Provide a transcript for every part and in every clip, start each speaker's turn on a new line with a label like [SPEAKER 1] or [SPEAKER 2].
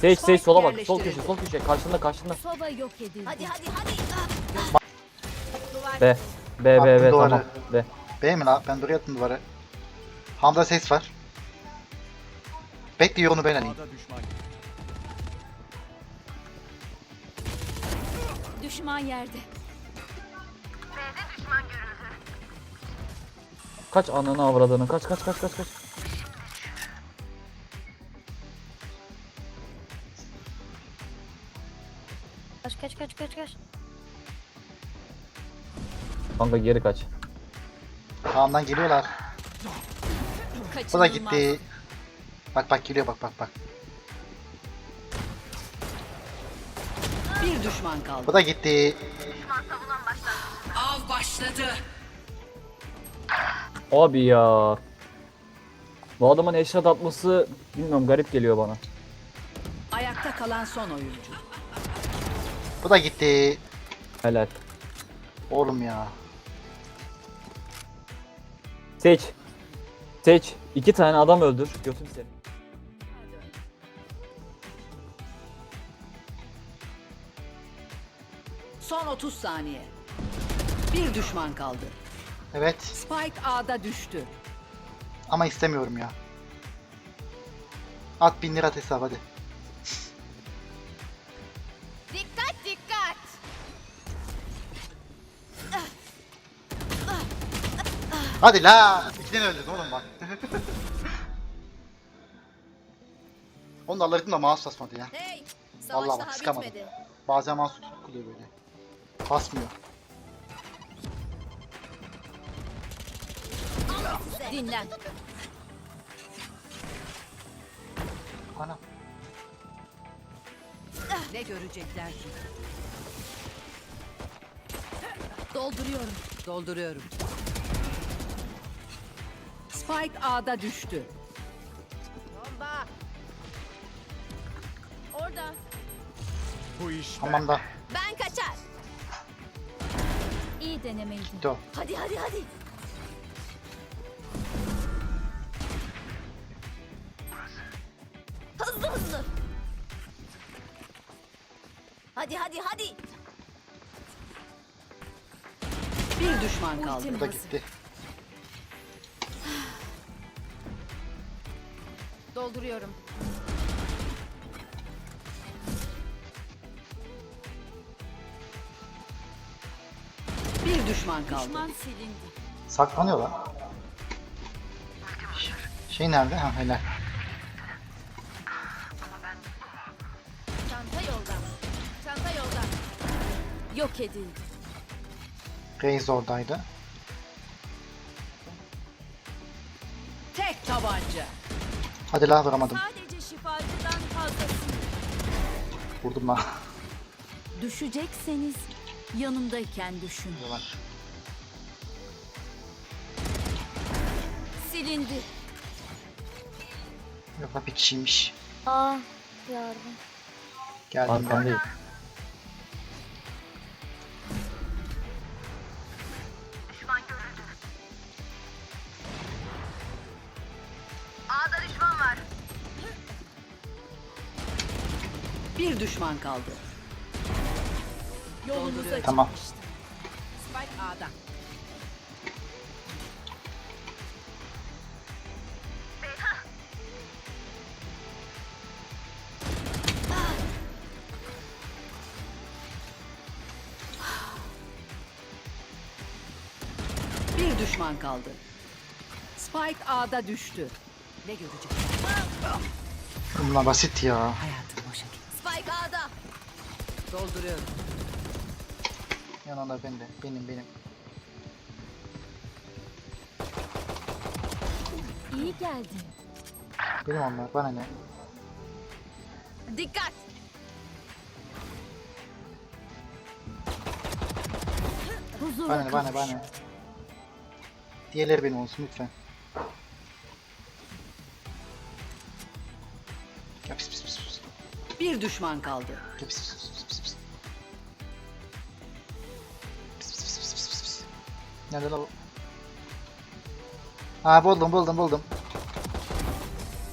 [SPEAKER 1] Sage Sage sola bak. Sol köşe sol köşe. Karşında karşında.
[SPEAKER 2] Soba yok edildi.
[SPEAKER 3] Hadi hadi hadi.
[SPEAKER 1] B. B B
[SPEAKER 4] Attım
[SPEAKER 1] B
[SPEAKER 4] duvara.
[SPEAKER 1] tamam. B.
[SPEAKER 4] B mi la? Ben buraya attım duvara. Hamza ses var. Bekliyor onu ben alayım.
[SPEAKER 2] Düşman yerde.
[SPEAKER 1] Kaç ananı avradını. Kaç kaç kaç kaç kaç.
[SPEAKER 3] Kaç kaç kaç kaç.
[SPEAKER 1] Kanka geri kaç.
[SPEAKER 4] Sağımdan geliyorlar. Bu da gitti. Bak bak geliyor bak bak bak.
[SPEAKER 5] Bir düşman kaldı.
[SPEAKER 4] Bu da gitti.
[SPEAKER 5] Av başladı.
[SPEAKER 1] Abi ya. Bu adamın eşat atması bilmiyorum garip geliyor bana.
[SPEAKER 5] Ayakta kalan son oyuncu.
[SPEAKER 4] Bu da gitti.
[SPEAKER 1] Helal.
[SPEAKER 4] Oğlum ya.
[SPEAKER 1] Sage. Sage. iki tane adam öldür. Götüm seni.
[SPEAKER 5] Son 30 saniye. Bir düşman kaldı.
[SPEAKER 4] Evet
[SPEAKER 5] Spike A'da düştü.
[SPEAKER 4] ama istemiyorum ya. At bin lira at hesap hadi. Hadi la. İkiden öldün oğlum bak. Onu da alırdım da mouse basmadı ya.
[SPEAKER 3] Hey. Savaş
[SPEAKER 4] Vallahi bak,
[SPEAKER 3] daha
[SPEAKER 4] sıkamadım.
[SPEAKER 3] bitmedi.
[SPEAKER 4] Bazen mouse tutuluyor böyle. Basmıyor.
[SPEAKER 2] Dinlen.
[SPEAKER 4] Ana.
[SPEAKER 5] Ne görecekler ki?
[SPEAKER 2] Dolduruyorum.
[SPEAKER 5] Dolduruyorum. Spike A'da düştü.
[SPEAKER 3] Bomba. Orada.
[SPEAKER 4] Tamam da.
[SPEAKER 3] Ben kaçar.
[SPEAKER 2] İyi denemeydi.
[SPEAKER 4] Gitti o.
[SPEAKER 3] Hadi hadi hadi. Hızlı hızlı. Hadi hadi hadi.
[SPEAKER 5] Bir düşman kaldı.
[SPEAKER 4] Bu da gitti.
[SPEAKER 2] Dolduruyorum.
[SPEAKER 5] Bir düşman kaldı.
[SPEAKER 2] Düşman silindi.
[SPEAKER 4] Saklanıyor lan. Şey nerede? Ha helal.
[SPEAKER 3] Çanta yolda. Çanta yolda.
[SPEAKER 2] Yok edildi.
[SPEAKER 4] Reis oradaydı.
[SPEAKER 5] Tek tabanca.
[SPEAKER 4] Hadi la vuramadım.
[SPEAKER 2] Sadece şifacıdan fazlasın.
[SPEAKER 4] Vurdum la.
[SPEAKER 2] Düşecekseniz yanımdayken düşün.
[SPEAKER 4] Diyorlar.
[SPEAKER 2] Silindi.
[SPEAKER 4] Yok la bir kişiymiş.
[SPEAKER 3] Aa yardım.
[SPEAKER 4] Geldim ben.
[SPEAKER 1] Arkandayım.
[SPEAKER 5] Düşman kaldı.
[SPEAKER 2] Yolunuza
[SPEAKER 4] Tamam.
[SPEAKER 2] çıkmıştı.
[SPEAKER 5] Spike A'da. Bir düşman kaldı. Spike A'da düştü. Ne görecek?
[SPEAKER 4] Bunlar basit ya.
[SPEAKER 5] Hayatım boşa gitti.
[SPEAKER 3] Spike A'da.
[SPEAKER 5] Dolduruyorum.
[SPEAKER 4] Yanında ben de. Benim benim.
[SPEAKER 2] İyi geldi.
[SPEAKER 4] Benim onlar. Bana ne?
[SPEAKER 3] Dikkat.
[SPEAKER 2] Huzura
[SPEAKER 4] Bana ne? Bana ne? Bana ne? Diğerleri benim olsun lütfen. Gel pis pis pis pis.
[SPEAKER 5] Bir düşman kaldı.
[SPEAKER 4] Pis pis. Nerede lan bu? Ha buldum buldum buldum.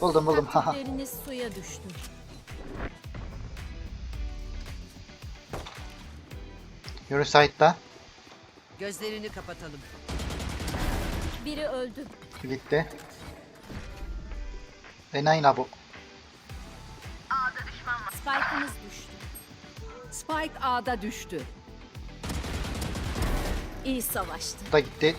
[SPEAKER 4] Buldum buldum.
[SPEAKER 2] Taktikleriniz suya düştü.
[SPEAKER 4] Yürü site'da.
[SPEAKER 5] Gözlerini kapatalım.
[SPEAKER 2] Biri öldü.
[SPEAKER 4] Gitti. Enayi bu.
[SPEAKER 2] Spike'ımız düştü.
[SPEAKER 5] Spike A'da düştü.
[SPEAKER 2] İyi savaştı.
[SPEAKER 4] Da gitti.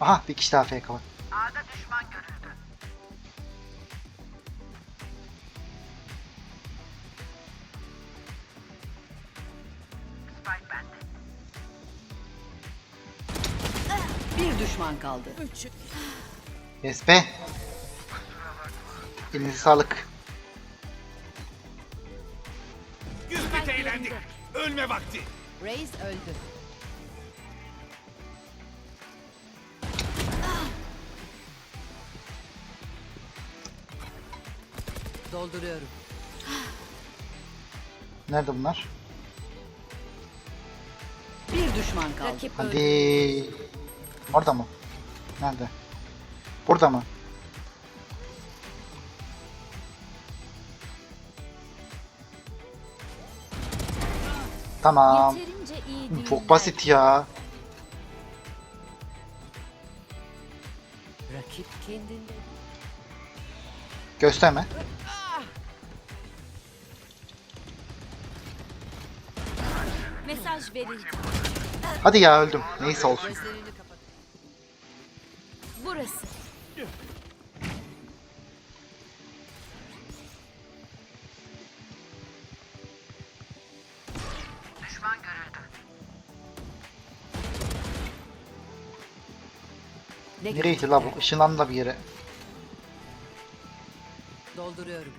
[SPEAKER 4] Aha bir kişi daha FK var.
[SPEAKER 5] Bir düşman kaldı.
[SPEAKER 4] Yes be. Elinize sağlık.
[SPEAKER 6] Güldük eğlendik. Ölme vakti.
[SPEAKER 5] Reis öldü. Dolduruyorum.
[SPEAKER 4] Nerede bunlar?
[SPEAKER 5] Bir düşman kaldı.
[SPEAKER 2] Rakip öldü.
[SPEAKER 4] Hadi. Orada mı? Nerede? Burada mı? Tamam.
[SPEAKER 2] Yeterince iyi değil.
[SPEAKER 4] Çok basit ya.
[SPEAKER 5] Rakip kendinde.
[SPEAKER 4] Gösterme.
[SPEAKER 2] Mesaj verildi.
[SPEAKER 4] Hadi ya öldüm. Neyse olsun.
[SPEAKER 5] Ne
[SPEAKER 4] Nereye gitti la bu? Işınlandı da bir yere.
[SPEAKER 5] Dolduruyorum.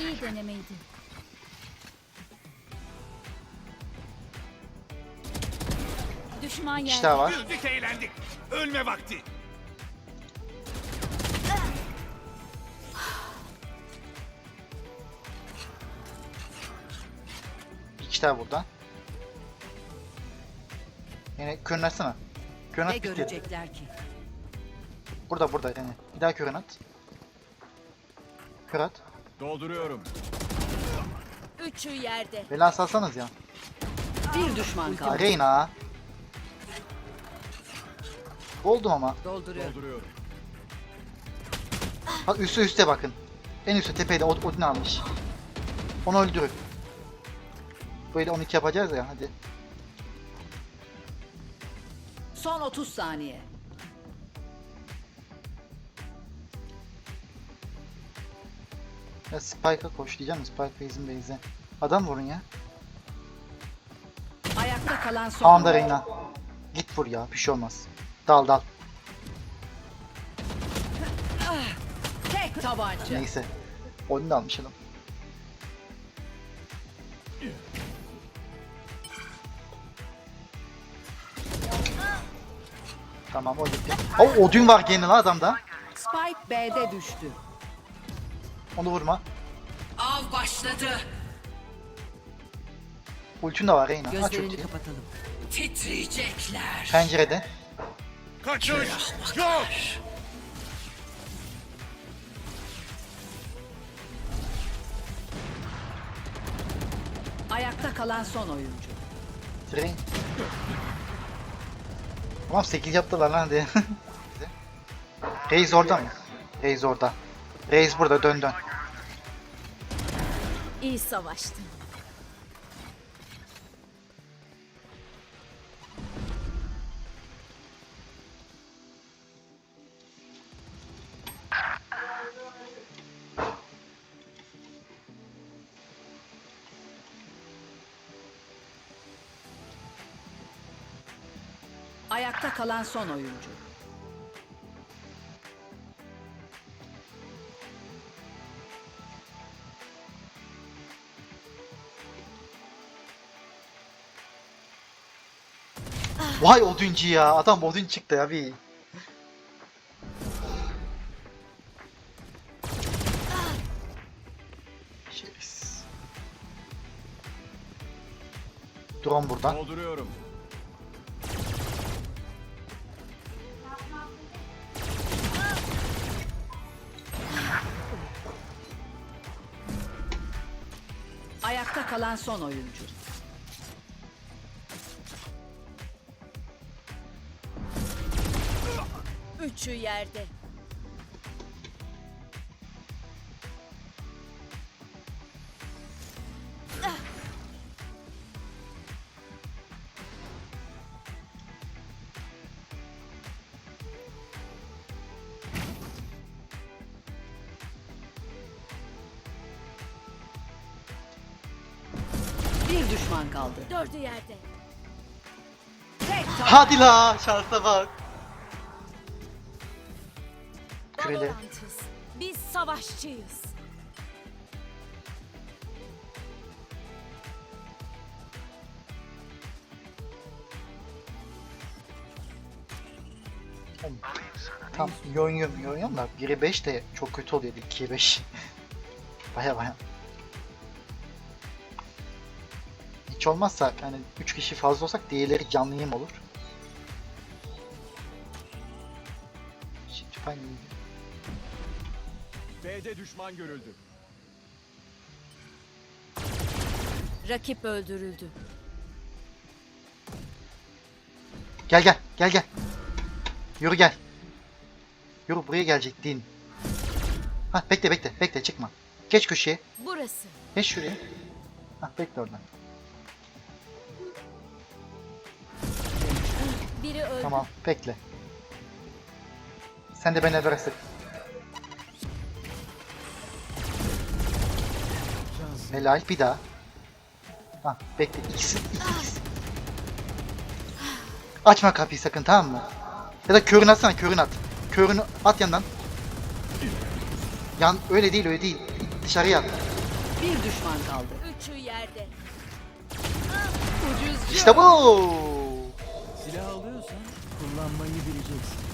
[SPEAKER 2] İyi denemeydi. Düşman yerde.
[SPEAKER 4] daha var.
[SPEAKER 6] Güldük eğlendik. Ölme vakti.
[SPEAKER 4] Bir kişi daha burada. Yine körün atsana. Körün
[SPEAKER 5] Ne
[SPEAKER 4] bitti.
[SPEAKER 5] görecekler ki?
[SPEAKER 4] Burada burada yani. Bir daha körün at. Kör at.
[SPEAKER 6] Dolduruyorum.
[SPEAKER 2] Üçü yerde.
[SPEAKER 4] Bela salsanız ya.
[SPEAKER 5] Bir düşman kaldı.
[SPEAKER 4] Reyna. Oldum ama.
[SPEAKER 5] Dolduruyorum.
[SPEAKER 6] Dolduruyorum.
[SPEAKER 4] Bak üstü üste bakın. En üstte tepede Od Odin almış. Onu öldürün. Böyle 12 yapacağız ya hadi.
[SPEAKER 5] Son 30 saniye.
[SPEAKER 4] Ya Spike'a koş diyeceğim? Spike base'in base'e. Adam vurun ya.
[SPEAKER 5] Ayakta kalan son.
[SPEAKER 4] Tamam da Reyna. Git vur ya bir şey olmaz. Dal dal.
[SPEAKER 5] Tek tabanca.
[SPEAKER 4] Neyse. Odin de almış adam. Tamam o gitti. Oh, Odin var gene la adamda.
[SPEAKER 5] Spike B'de düştü.
[SPEAKER 4] Onu vurma.
[SPEAKER 5] Av başladı.
[SPEAKER 4] Ultin de var Reyna. Aç
[SPEAKER 5] Gözlerini
[SPEAKER 4] ultiyi.
[SPEAKER 5] kapatalım. Titriyecekler.
[SPEAKER 4] Pencerede.
[SPEAKER 6] Kaçış. Yok.
[SPEAKER 5] Ayakta kalan son oyuncu.
[SPEAKER 4] Train. Tamam 8 yaptılar lan hadi. Reis orada mı? Reis orada. Reis burada dön dön.
[SPEAKER 2] İyi savaştı.
[SPEAKER 5] Ayakta kalan son oyuncu.
[SPEAKER 4] Vay Odinci ya. Adam Odin çıktı ya bir. Şerefsiz. Drone burada.
[SPEAKER 6] Dolduruyorum.
[SPEAKER 5] Ayakta kalan son oyuncu.
[SPEAKER 2] Üçü yerde.
[SPEAKER 5] Bir düşman kaldı.
[SPEAKER 2] Dördü yerde.
[SPEAKER 4] Hadi la şansa bak.
[SPEAKER 2] Valorant'ız. Biz savaşçıyız.
[SPEAKER 4] Tam oynuyorum iyi oynuyorum da 1'e 5 de çok kötü oluyor 2'ye 5. baya baya. Olmazsa yani 3 kişi fazla olsak diğerleri canlı yem olur. Şimdi
[SPEAKER 6] B'de düşman görüldü.
[SPEAKER 2] Rakip öldürüldü.
[SPEAKER 4] Gel gel gel gel. Yürü gel. Yürü buraya gelecektin. Ha bekle bekle bekle çıkma. Geç köşeye.
[SPEAKER 2] Burası.
[SPEAKER 4] Geç şuraya. Ha bekle oradan.
[SPEAKER 2] Biri öldü.
[SPEAKER 4] Tamam bekle. Sen de beni evre sık. Helal bir daha. Ha bekle ikisi ikisi. Açma kapıyı sakın tamam mı? Ya da körün atsana körün at. Körünü at yandan. Yan öyle değil öyle değil. Dışarıya at.
[SPEAKER 5] bir düşman kaldı.
[SPEAKER 2] Üçü yerde.
[SPEAKER 5] Ucuzcu.
[SPEAKER 4] İşte bu.
[SPEAKER 7] Silah alıyorsan kullanmayı bileceksin.